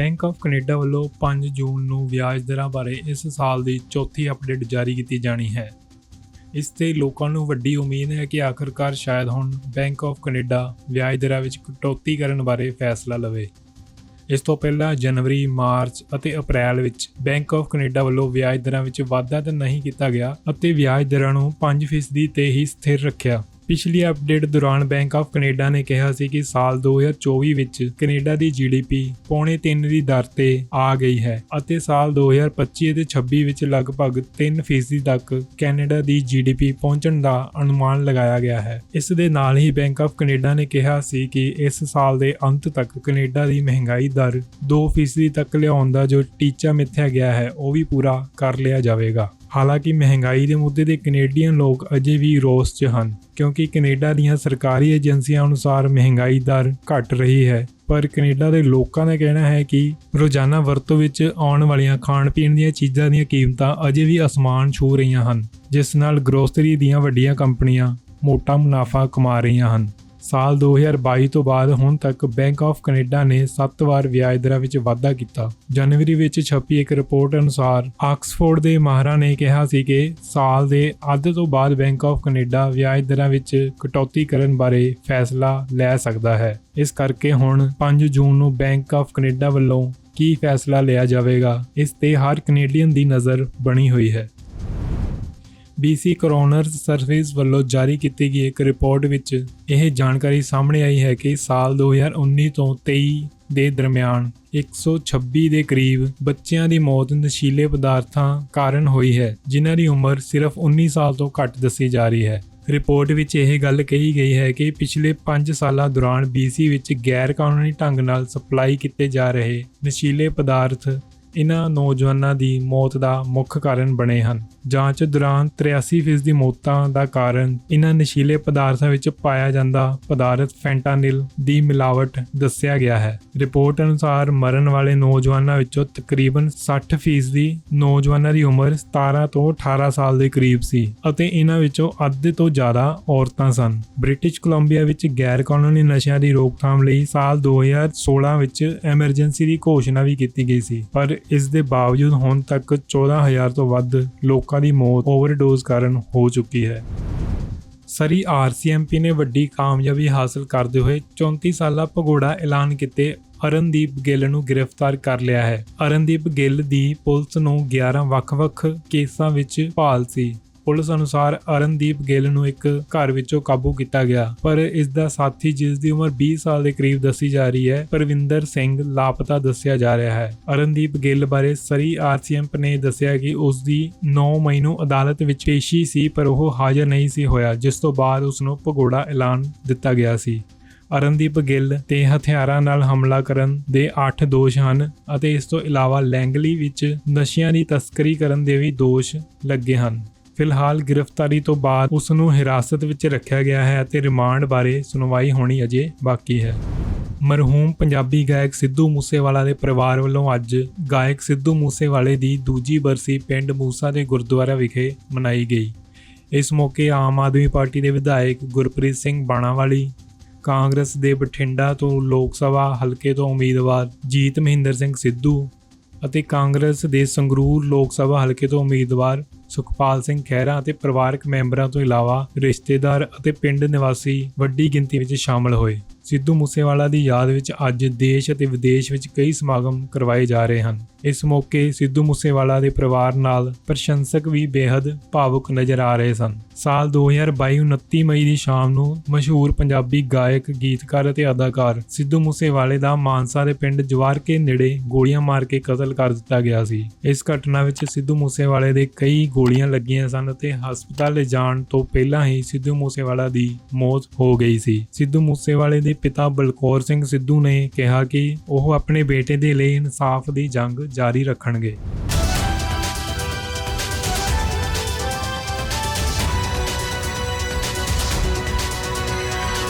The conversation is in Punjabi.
ਬੈਂਕ ਆਫ ਕੈਨੇਡਾ ਵੱਲੋਂ 5 ਜੂਨ ਨੂੰ ਵਿਆਜ ਦਰਾਂ ਬਾਰੇ ਇਸ ਸਾਲ ਦੀ ਚੌਥੀ ਅਪਡੇਟ ਜਾਰੀ ਕੀਤੀ ਜਾਣੀ ਹੈ। ਇਸ ਤੇ ਲੋਕਾਂ ਨੂੰ ਵੱਡੀ ਉਮੀਦ ਹੈ ਕਿ ਆਖਰਕਾਰ ਸ਼ਾਇਦ ਹੁਣ ਬੈਂਕ ਆਫ ਕੈਨੇਡਾ ਵਿਆਜ ਦਰਾਂ ਵਿੱਚ ਕਟੌਤੀ ਕਰਨ ਬਾਰੇ ਫੈਸਲਾ ਲਵੇ। ਇਸ ਤੋਂ ਪਹਿਲਾਂ ਜਨਵਰੀ, ਮਾਰਚ ਅਤੇ ਅਪ੍ਰੈਲ ਵਿੱਚ ਬੈਂਕ ਆਫ ਕੈਨੇਡਾ ਵੱਲੋਂ ਵਿਆਜ ਦਰਾਂ ਵਿੱਚ ਵਾਧਾ ਤਾਂ ਨਹੀਂ ਕੀਤਾ ਗਿਆ ਅਤੇ ਵਿਆਜ ਦਰਾਂ ਨੂੰ 5% ਤੇ ਹੀ ਸਥਿਰ ਰੱਖਿਆ। ਪਿਛਲੀ ਅਪਡੇਟ ਦੌਰਾਨ ਬੈਂਕ ਆਫ ਕੈਨੇਡਾ ਨੇ ਕਿਹਾ ਸੀ ਕਿ ਸਾਲ 2024 ਵਿੱਚ ਕੈਨੇਡਾ ਦੀ ਜੀਡੀਪੀ ਪੌਣੇ 3 ਦੀ ਦਰ ਤੇ ਆ ਗਈ ਹੈ ਅਤੇ ਸਾਲ 2025 ਅਤੇ 26 ਵਿੱਚ ਲਗਭਗ 3% ਤੱਕ ਕੈਨੇਡਾ ਦੀ ਜੀਡੀਪੀ ਪਹੁੰਚਣ ਦਾ ਅਨੁਮਾਨ ਲਗਾਇਆ ਗਿਆ ਹੈ। ਇਸ ਦੇ ਨਾਲ ਹੀ ਬੈਂਕ ਆਫ ਕੈਨੇਡਾ ਨੇ ਕਿਹਾ ਸੀ ਕਿ ਇਸ ਸਾਲ ਦੇ ਅੰਤ ਤੱਕ ਕੈਨੇਡਾ ਦੀ ਮਹਿੰਗਾਈ ਦਰ 2% ਤੱਕ ਲਿਆਉਣ ਦਾ ਜੋ ਟੀਚਾ ਮਿੱਥਿਆ ਗਿਆ ਹੈ, ਉਹ ਵੀ ਪੂਰਾ ਕਰ ਲਿਆ ਜਾਵੇਗਾ। ਹਾਲਾਂਕਿ ਮਹਿੰਗਾਈ ਦੇ ਮੁੱਦੇ ਤੇ ਕੈਨੇਡੀਅਨ ਲੋਕ ਅਜੇ ਵੀ ਰੋਸ 'ਚ ਹਨ, ਕਿਉਂਕਿ ਕੈਨੇਡਾ ਦੀਆਂ ਸਰਕਾਰੀ ਏਜੰਸੀਆਂ ਅਨੁਸਾਰ ਮਹਿੰਗਾਈ ਦਰ ਘਟ ਰਹੀ ਹੈ। ਪਰ ਕੈਨੇਡਾ ਦੇ ਲੋਕਾਂ ਦਾ ਕਹਿਣਾ ਹੈ ਕਿ ਰੋਜ਼ਾਨਾ ਵਰਤੋਂ ਵਿੱਚ ਆਉਣ ਵਾਲੀਆਂ ਖਾਣ-ਪੀਣ ਦੀਆਂ ਚੀਜ਼ਾਂ ਦੀਆਂ ਕੀਮਤਾਂ ਅਜੇ ਵੀ ਅਸਮਾਨ ਛੂ ਰਹੀਆਂ ਹਨ, ਜਿਸ ਨਾਲ ਗਰੋਸਰੀ ਦੀਆਂ ਵੱਡੀਆਂ ਕੰਪਨੀਆਂ ਮੋਟਾ ਮੁਨਾਫਾ ਕਮਾ ਰਹੀਆਂ ਹਨ। ਸਾਲ 2022 ਤੋਂ ਬਾਅਦ ਹੁਣ ਤੱਕ ਬੈਂਕ ਆਫ ਕੈਨੇਡਾ ਨੇ 7 ਵਾਰ ਵਿਆਜ ਦਰਾਂ ਵਿੱਚ ਵਾਧਾ ਕੀਤਾ। ਜਨਵਰੀ ਵਿੱਚ ਛਪੀ ਇੱਕ ਰਿਪੋਰਟ ਅਨੁਸਾਰ ਆਕਸਫੋਰਡ ਦੇ ਮਾਹਰਾਂ ਨੇ ਕਿਹਾ ਸੀ ਕਿ ਸਾਲ ਦੇ ਅੱਧ ਤੋਂ ਬਾਅਦ ਬੈਂਕ ਆਫ ਕੈਨੇਡਾ ਵਿਆਜ ਦਰਾਂ ਵਿੱਚ ਕਟੌਤੀ ਕਰਨ ਬਾਰੇ ਫੈਸਲਾ ਲੈ ਸਕਦਾ ਹੈ। ਇਸ ਕਰਕੇ ਹੁਣ 5 ਜੂਨ ਨੂੰ ਬੈਂਕ ਆਫ ਕੈਨੇਡਾ ਵੱਲੋਂ ਕੀ ਫੈਸਲਾ ਲਿਆ ਜਾਵੇਗਾ, ਇਸ ਤੇ ਹਰ ਕੈਨੇਡੀਅਨ ਦੀ ਨਜ਼ਰ ਬਣੀ ਹੋਈ ਹੈ। BC ਕਰੋਨਰ ਸਰਵਿਸ ਵੱਲੋਂ ਜਾਰੀ ਕੀਤੀ ਗਈ ਇੱਕ ਰਿਪੋਰਟ ਵਿੱਚ ਇਹ ਜਾਣਕਾਰੀ ਸਾਹਮਣੇ ਆਈ ਹੈ ਕਿ ਸਾਲ 2019 ਤੋਂ 23 ਦੇ ਦਰਮਿਆਨ 126 ਦੇ ਕਰੀਬ ਬੱਚਿਆਂ ਦੀ ਮੌਤ ਨਸ਼ੀਲੇ ਪਦਾਰਥਾਂ ਕਾਰਨ ਹੋਈ ਹੈ, ਜਿਨ੍ਹਾਂ ਦੀ ਉਮਰ ਸਿਰਫ 19 ਸਾਲ ਤੋਂ ਘੱਟ ਦੱਸੀ ਜਾ ਰਹੀ ਹੈ। ਰਿਪੋਰਟ ਵਿੱਚ ਇਹ ਗੱਲ ਕਹੀ ਗਈ ਹੈ ਕਿ ਪਿਛਲੇ 5 ਸਾਲਾਂ ਦੌਰਾਨ BC ਵਿੱਚ ਗੈਰ ਕਾਨੂੰਨੀ ਢੰਗ ਨਾਲ ਸਪਲਾਈ ਕੀਤੇ ਜਾ ਰਹੇ ਨਸ਼ੀਲੇ ਪਦਾਰਥ ਇਹਨਾਂ ਨੌਜਵਾਨਾਂ ਦੀ ਮੌਤ ਦਾ ਮੁੱਖ ਕਾਰਨ ਬਣੇ ਹਨ। ਜਾਂਚ ਦੌਰਾਨ 83% ਦੀ ਮੌਤਾਂ ਦਾ ਕਾਰਨ ਇਹਨਾਂ ਨਸ਼ੀਲੇ ਪਦਾਰਥਾਂ ਵਿੱਚ ਪਾਇਆ ਜਾਂਦਾ ਪਦਾਰਥ ਫੈਂਟਾਨਿਲ ਦੀ ਮਿਲਾਵਟ ਦੱਸਿਆ ਗਿਆ ਹੈ। ਰਿਪੋਰਟ ਅਨੁਸਾਰ ਮਰਨ ਵਾਲੇ ਨੌਜਵਾਨਾਂ ਵਿੱਚੋਂ ਤਕਰੀਬਨ 60% ਦੀ ਨੌਜਵਾਨਾਂ ਦੀ ਉਮਰ 17 ਤੋਂ 18 ਸਾਲ ਦੇ ਕਰੀਬ ਸੀ ਅਤੇ ਇਹਨਾਂ ਵਿੱਚੋਂ ਅੱਧੇ ਤੋਂ ਜ਼ਿਆਦਾ ਔਰਤਾਂ ਸਨ। ਬ੍ਰਿਟਿਸ਼ ਕੋਲੰਬੀਆ ਵਿੱਚ ਗੈਰ ਕਾਨੂੰਨੀ ਨਸ਼ਿਆਂ ਦੀ ਰੋਕਥਾਮ ਲਈ ਸਾਲ 2016 ਵਿੱਚ ਐਮਰਜੈਂਸੀ ਦੀ ਘੋਸ਼ਣਾ ਵੀ ਕੀਤੀ ਗਈ ਸੀ, ਪਰ ਇਸ ਦੇ ਬਾਵਜੂਦ ਹੁਣ ਤੱਕ 14000 ਤੋਂ ਵੱਧ ਲੋਕ ਲੋਕਾਂ ਦੀ ਮੌਤ ਓਵਰਡੋਜ਼ ਕਾਰਨ ਹੋ ਚੁੱਕੀ ਹੈ। ਸਰੀ ਆਰਸੀਐਮਪੀ ਨੇ ਵੱਡੀ ਕਾਮਯਾਬੀ ਹਾਸਲ ਕਰਦੇ ਹੋਏ 34 ਸਾਲਾ ਭਗੋੜਾ ਐਲਾਨ ਕੀਤੇ। ਅਰਨਦੀਪ ਗਿੱਲ ਨੂੰ ਗ੍ਰਿਫਤਾਰ ਕਰ ਲਿਆ ਹੈ। ਅਰਨਦੀਪ ਗਿੱਲ ਦੀ ਪੁਲਿਸ ਨੂੰ 11 ਵੱਖ-ਵੱਖ ਕੇਸਾਂ ਵਿੱਚ ਭਾਲ ਸੀ। ਪੁਲਿਸ ਅਨੁਸਾਰ ਅਰਨਦੀਪ ਗਿੱਲ ਨੂੰ ਇੱਕ ਘਰ ਵਿੱਚੋਂ ਕਾਬੂ ਕੀਤਾ ਗਿਆ, ਪਰ ਇਸ ਦਾ ਸਾਥੀ ਜਿਸ ਦੀ ਉਮਰ 20 ਸਾਲ ਦੇ ਕਰੀਬ ਦੱਸੀ ਜਾ ਰਹੀ ਹੈ, ਪਰਵਿੰਦਰ ਸਿੰਘ ਲਾਪਤਾ ਦੱਸਿਆ ਜਾ ਰਿਹਾ ਹੈ। ਅਰਨਦੀਪ ਗਿੱਲ ਬਾਰੇ ਸਰੀ ਆਰਸੀਐਮ ਨੇ ਦੱਸਿਆ ਕਿ ਉਸ ਦੀ 9 ਮਈ ਨੂੰ ਅਦਾਲਤ ਵਿੱਚ ਪੇਸ਼ੀ ਸੀ, ਪਰ ਉਹ ਹਾਜ਼ਰ ਨਹੀਂ ਸੀ ਹੋਇਆ, ਜਿਸ ਤੋਂ ਬਾਅਦ ਉਸ ਨੂੰ ਭਗੋੜਾ ਐਲਾਨ ਦਿੱਤਾ ਗਿਆ ਸੀ। ਅਰਨਦੀਪ ਗਿੱਲ ਤੇ ਹਥਿਆਰਾਂ ਨਾਲ ਹਮਲਾ ਕਰਨ ਦੇ 8 ਦੋਸ਼ ਹਨ ਅਤੇ ਇਸ ਤੋਂ ਇਲਾਵਾ ਲੈਂਗਲੀ ਵਿੱਚ ਨਸ਼ਿਆਂ ਦੀ ਤਸਕਰੀ ਕਰਨ ਦੇ ਵੀ ਦੋਸ਼ ਲੱਗੇ ਹਨ। ਫਿਲਹਾਲ ਗ੍ਰਿਫਤਾਰੀ ਤੋਂ ਬਾਅਦ ਉਸ ਨੂੰ ਹਿਰਾਸਤ ਵਿੱਚ ਰੱਖਿਆ ਗਿਆ ਹੈ ਅਤੇ ਰਿਮਾਂਡ ਬਾਰੇ ਸੁਣਵਾਈ ਹੋਣੀ ਅਜੇ ਬਾਕੀ ਹੈ। ਮਰਹੂਮ ਪੰਜਾਬੀ ਗਾਇਕ ਸਿੱਧੂ ਮੂਸੇਵਾਲਾ ਦੇ ਪਰਿਵਾਰ ਵੱਲੋਂ ਅੱਜ ਗਾਇਕ ਸਿੱਧੂ ਮੂਸੇਵਾਲੇ ਦੀ ਦੂਜੀ ਬਰਸੀ ਪਿੰਡ ਮੂਸਾ ਦੇ ਗੁਰਦੁਆਰਾ ਵਿਖੇ ਮਨਾਈ ਗਈ। ਇਸ ਮੌਕੇ ਆਮ ਆਦਮੀ ਪਾਰਟੀ ਦੇ ਵਿਧਾਇਕ ਗੁਰਪ੍ਰੀਤ ਸਿੰਘ ਬਾਣਾਵਾਲੀ, ਕਾਂਗਰਸ ਦੇ ਬਠਿੰਡਾ ਤੋਂ ਲੋਕ ਸਭਾ ਹਲਕੇ ਤੋਂ ਉਮੀਦਵਾਰ ਜੀਤ ਮਹਿੰਦਰ ਸਿੰਘ ਸਿੱਧੂ ਅਤੇ ਕਾਂਗਰਸ ਦੇ ਸੰਗਰੂਰ ਲੋਕ ਸਭਾ ਹਲਕੇ ਤੋਂ ਉਮੀਦਵਾਰ ਸੁਖਪਾਲ ਸਿੰਘ ਖਹਿਰਾ ਅਤੇ ਪਰਿਵਾਰਕ ਮੈਂਬਰਾਂ ਤੋਂ ਇਲਾਵਾ ਰਿਸ਼ਤੇਦਾਰ ਅਤੇ ਪਿੰਡ ਨਿਵਾਸੀ ਵੱਡੀ ਗਿਣਤੀ ਵਿੱਚ ਸ਼ਾਮਲ ਹੋਏ। ਸਿੱਧੂ ਮੂਸੇਵਾਲਾ ਦੀ ਯਾਦ ਵਿੱਚ ਅੱਜ ਦੇਸ਼ ਅਤੇ ਵਿਦੇਸ਼ ਵਿੱਚ ਕਈ ਸਮਾਗਮ ਕਰਵਾਏ ਜਾ ਰਹੇ ਹਨ। ਇਸ ਮੌਕੇ ਸਿੱਧੂ ਮੂਸੇਵਾਲਾ ਦੇ ਪਰਿਵਾਰ ਨਾਲ ਪ੍ਰਸ਼ੰਸਕ ਵੀ ਬੇहद ਭਾਵੁਕ ਨਜ਼ਰ ਆ ਰਹੇ ਸਨ। ਸਾਲ 2022 29 ਮਈ ਦੀ ਸ਼ਾਮ ਨੂੰ ਮਸ਼ਹੂਰ ਪੰਜਾਬੀ ਗਾਇਕ, ਗੀਤਕਾਰ ਅਤੇ ਅਦਾਕਾਰ ਸਿੱਧੂ ਮੂਸੇਵਾਲੇ ਦਾ ਮਾਨਸਾ ਦੇ ਪਿੰਡ ਜਵਾਰਕੇ ਨੇੜੇ ਗੋਲੀਆਂ ਮਾਰ ਕੇ ਕਤਲ ਕਰ ਦਿੱਤਾ ਗਿਆ ਸੀ। ਇਸ ਘਟਨਾ ਵਿੱਚ ਸਿੱਧੂ ਮੂਸੇਵਾਲੇ ਦੇ ਕਈ ਗੋਲੀਆਂ ਲੱਗੀਆਂ ਸਨ ਅਤੇ ਹਸਪਤਾਲ ਲਿਜਾਣ ਤੋਂ ਪਹਿਲਾਂ ਹੀ ਸਿੱਧੂ ਮੂਸੇਵਾਲਾ ਦੀ ਮੌਤ ਹੋ ਗਈ ਸੀ। ਸਿੱਧੂ ਮੂਸੇਵਾਲੇ ਦੇ ਪਿਤਾ ਬਲਕੌਰ ਸਿੰਘ ਸਿੱਧੂ ਨੇ ਕਿਹਾ ਕਿ ਉਹ ਆਪਣੇ ਬੇਟੇ ਦੇ ਲਈ ਇਨਸਾਫ ਦੀ ਜੰਗ ਜਾਰੀ ਰੱਖਣਗੇ।